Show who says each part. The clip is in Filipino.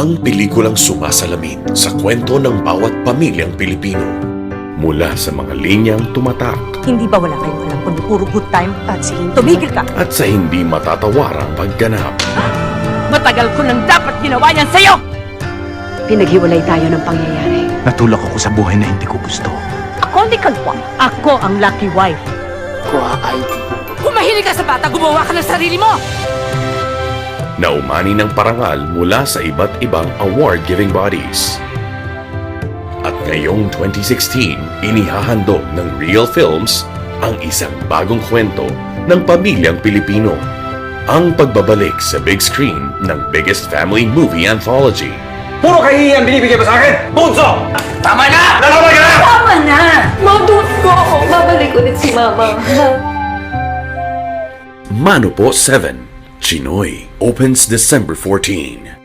Speaker 1: Ang pelikulang sumasalamin sa kwento ng bawat pamilyang Pilipino. Mula sa mga linyang tumatak
Speaker 2: Hindi ba wala kayong alam kundi puro good time? At sige, tumigil ka!
Speaker 1: at sa hindi matatawarang pagganap.
Speaker 2: Matagal ko nang dapat ginawa yan sa'yo!
Speaker 3: Pinaghiwalay tayo ng pangyayari.
Speaker 4: Natulak ako sa buhay na hindi ko gusto.
Speaker 2: Ako ni Kalwa. Ako ang lucky wife. Kung mahilig ka sa bata, gumawa ka ng sarili mo!
Speaker 1: Naumani ng parangal mula sa iba't ibang award-giving bodies. At ngayong 2016, inihahandog ng Real Films ang isang bagong kwento ng pamilyang Pilipino. Ang pagbabalik sa big screen ng biggest family movie anthology.
Speaker 5: Puro kahihiyan binibigay mo sa akin! Bunso! Tama na! Nalawag ka na!
Speaker 3: Tama na! Mabut ko ako. Babalik ulit si Mama.
Speaker 1: Mano po 7, Chinoy, opens December 14.